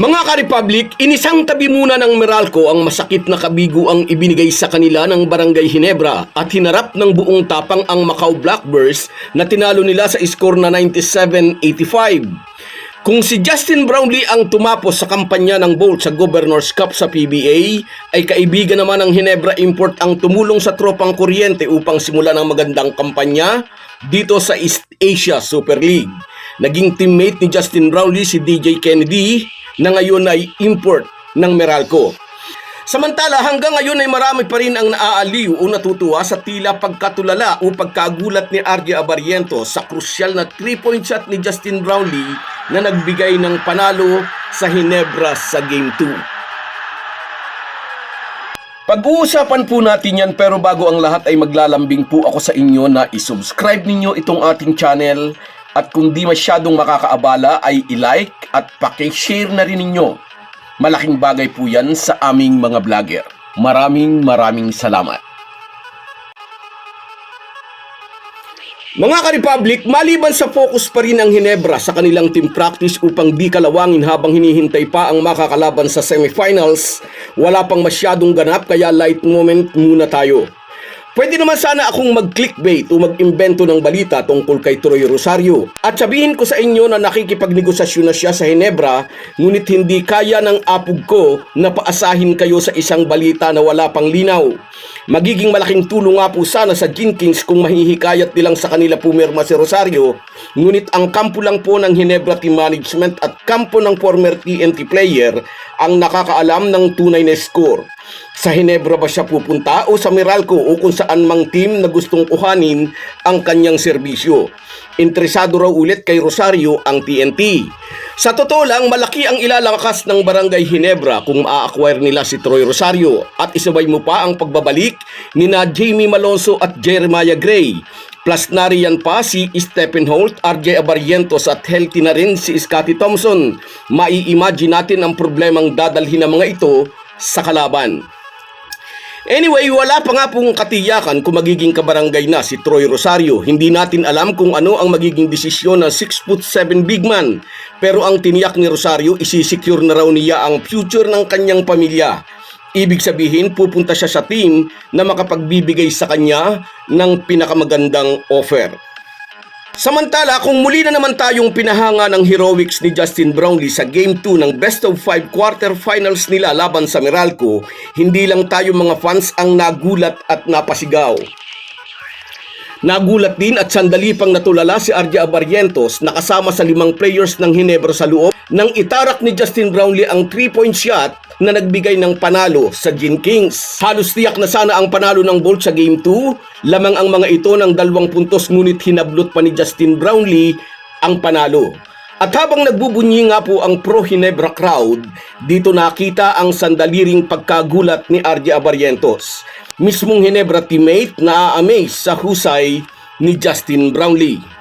Mga ka-Republic, inisang tabi muna ng Meralco ang masakit na kabigo ang ibinigay sa kanila ng Barangay Hinebra at hinarap ng buong tapang ang Macau Blackbirds na tinalo nila sa score na 97-85. Kung si Justin Brownlee ang tumapos sa kampanya ng Bolt sa Governor's Cup sa PBA, ay kaibigan naman ng Hinebra Import ang tumulong sa tropang kuryente upang simulan ang magandang kampanya dito sa East Asia Super League. Naging teammate ni Justin Brownlee si DJ Kennedy na ngayon ay import ng Meralco. Samantala hanggang ngayon ay marami pa rin ang naaaliw o natutuwa sa tila pagkatulala o pagkagulat ni RJ Abariento sa krusyal na 3-point shot ni Justin Brownlee na nagbigay ng panalo sa Hinebra sa Game 2. Pag-uusapan po natin yan pero bago ang lahat ay maglalambing po ako sa inyo na isubscribe ninyo itong ating channel at kung di masyadong makakaabala ay i-like at pakishare na rin ninyo. Malaking bagay po yan sa aming mga vlogger. Maraming maraming salamat. Mga ka-Republic, maliban sa focus pa rin ang Hinebra sa kanilang team practice upang di kalawangin habang hinihintay pa ang makakalaban sa semifinals, wala pang masyadong ganap kaya light moment muna tayo. Pwede naman sana akong mag-clickbait o mag-imbento ng balita tungkol kay Troy Rosario at sabihin ko sa inyo na nakikipagnegosasyon na siya sa Hinebra ngunit hindi kaya ng apog ko na paasahin kayo sa isang balita na wala pang linaw. Magiging malaking tulong nga po sana sa Jenkins kung mahihikayat nilang sa kanila pumirma si Rosario ngunit ang kampo lang po ng Hinebra Team Management at kampo ng former TNT player ang nakakaalam ng tunay na score. Sa Hinebra ba siya pupunta o sa Meralco o kung saan mang team na gustong kuhanin ang kanyang serbisyo. Interesado raw ulit kay Rosario ang TNT. Sa totoo lang, malaki ang ilalakas ng Barangay Hinebra kung maa-acquire nila si Troy Rosario at isabay mo pa ang pagbabalik ni na Jamie Malonzo at Jeremiah Gray. Plus nariyan pa si Stephen Holt, RJ Abarientos at healthy na rin si Scotty Thompson. Mai-imagine natin ang problemang dadalhin ng mga ito sa kalaban. Anyway, wala pa nga pong katiyakan kung magiging kabarangay na si Troy Rosario. Hindi natin alam kung ano ang magiging desisyon ng 6'7 big man. Pero ang tiniyak ni Rosario, isisecure na raw niya ang future ng kanyang pamilya. Ibig sabihin, pupunta siya sa team na makapagbibigay sa kanya ng pinakamagandang offer. Samantala, kung muli na naman tayong pinahanga ng heroics ni Justin Brownlee sa Game 2 ng Best of 5 quarterfinals nila laban sa Meralco, hindi lang tayo mga fans ang nagulat at napasigaw. Nagulat din at sandali pang natulala si RJ Abarientos na kasama sa limang players ng Hinebra sa loob nang itarak ni Justin Brownlee ang 3-point shot na nagbigay ng panalo sa Gin Kings. Halos tiyak na sana ang panalo ng Bolt sa Game 2, lamang ang mga ito ng dalawang puntos ngunit hinablot pa ni Justin Brownlee ang panalo. At habang nagbubunyi nga po ang pro Hinebra crowd, dito nakita ang sandaliring pagkagulat ni RJ Abarientos. Mismong Hinebra teammate na amaze sa husay ni Justin Brownlee.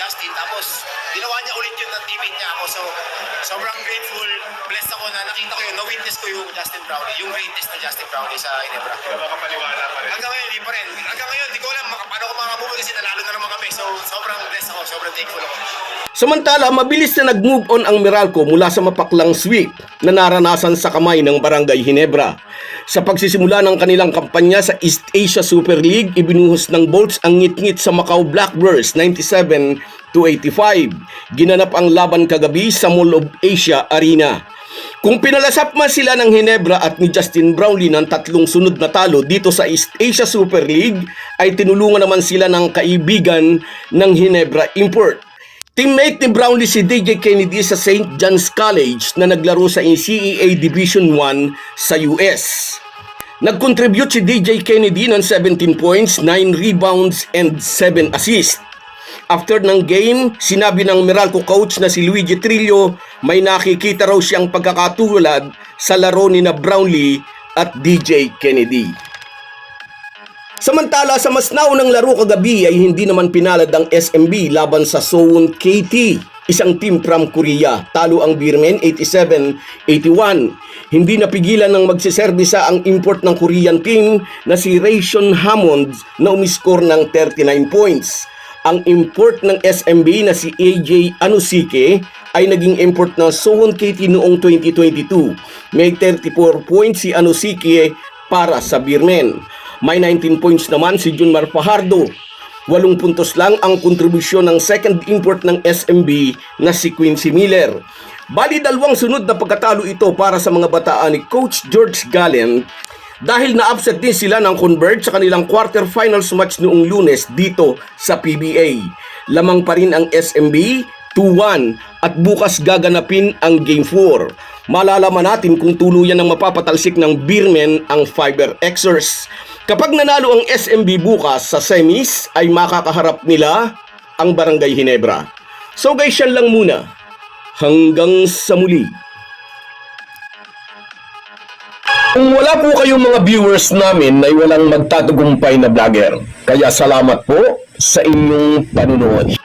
Justin, tapos ginawa niya ulit yun na teammate niya ako. So, sobrang grateful, blessed ako na nakita ko yun, na-witness ko yung Justin Brownlee, yung greatest na Justin Brownlee sa Inebra. makapaniwala pa rin. Hanggang ngayon, hindi pa rin. Hanggang ngayon, di ko alam paano ko makakamove kasi nanalo na naman kami. So, sobrang blessed ako, sobrang thankful ako. Samantala, mabilis na nag-move on ang Meralco mula sa mapaklang sweep na naranasan sa kamay ng Barangay Hinebra. Sa pagsisimula ng kanilang kampanya sa East Asia Super League, ibinuhos ng Bolts ang ngit-ngit sa Macau Blackbirds 97 to 85. Ginanap ang laban kagabi sa Mall of Asia Arena. Kung pinalasap man sila ng Hinebra at ni Justin Brownlee ng tatlong sunod na talo dito sa East Asia Super League, ay tinulungan naman sila ng kaibigan ng Hinebra Import. Teammate ni Brownlee si DJ Kennedy sa St. John's College na naglaro sa NCAA Division 1 sa US. Nag-contribute si DJ Kennedy ng 17 points, 9 rebounds, and 7 assists. After ng game, sinabi ng Meralco coach na si Luigi Trillo may nakikita raw siyang pagkakatulad sa laro ni na Brownlee at DJ Kennedy. Samantala sa mas naunang laro kagabi ay hindi naman pinalad ang SMB laban sa Seoul KT, isang team from Korea. Talo ang Beermen 87-81. Hindi napigilan ng magsiserbisa ang import ng Korean team na si Rayshon Hammond na umiskor ng 39 points. Ang import ng SMB na si AJ Anusike ay naging import ng Seoul KT noong 2022. May 34 points si Anusike para sa Beermen. May 19 points naman si Junmar Fajardo. Walong puntos lang ang kontribusyon ng second import ng SMB na si Quincy Miller. Bali dalawang sunod na pagkatalo ito para sa mga bataan ni Coach George Gallen dahil na-upset din sila ng Converge sa kanilang quarterfinals match noong lunes dito sa PBA. Lamang pa rin ang SMB 2-1 at bukas gaganapin ang Game 4. Malalaman natin kung tuluyan ng mapapatalsik ng Beermen ang Fiber Xers. Kapag nanalo ang SMB bukas sa semis ay makakaharap nila ang Barangay Hinebra. So guys, yan lang muna. Hanggang sa muli. Kung wala po kayong mga viewers namin ay walang magtatagumpay na vlogger. Kaya salamat po sa inyong panunood.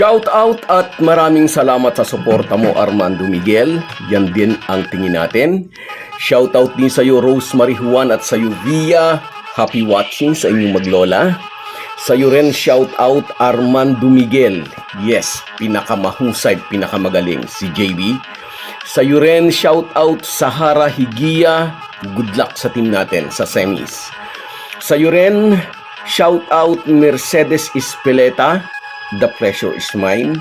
Shout out at maraming salamat sa suporta mo Armando Miguel. Yan din ang tingin natin. Shout out din sa iyo Rosemary Juan at sa iyo Via. Happy watching sa inyong maglola. Sa iyo rin shout out Armando Miguel. Yes, pinakamahusay, pinakamagaling si JB. Sa iyo rin shout out Sahara Higia. Good luck sa team natin sa semis. Sa iyo rin shout out Mercedes Espeleta. The pleasure is mine.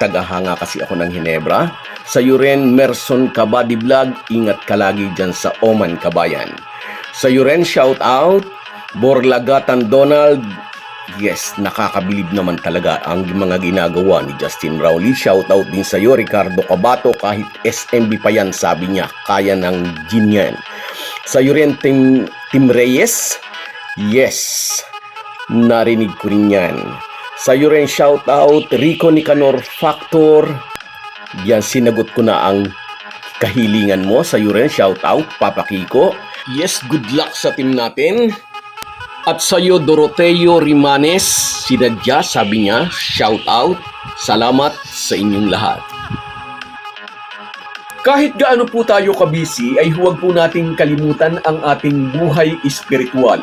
Tagahanga kasi ako ng Hinebra. Sa iyo rin, Merson Kabady Vlog. Ingat ka lagi dyan sa Oman, Kabayan. Sa iyo rin, shout out. Borlagatan Donald. Yes, nakakabilib naman talaga ang mga ginagawa ni Justin Rowley. Shout out din sa iyo, Ricardo Cabato. Kahit SMB pa yan, sabi niya, kaya ng gin yan. Sa iyo rin, Tim, Tim Reyes. Yes, narinig ko rin yan. Sa iyo rin shout out Rico Nicanor Factor. Yan sinagot ko na ang kahilingan mo. Sa iyo rin shout out Papa Kiko. Yes, good luck sa team natin. At sa iyo Doroteo Rimanes, sinadya sabi niya, shout out. Salamat sa inyong lahat. Kahit gaano po tayo kabisi ay huwag po nating kalimutan ang ating buhay espiritual.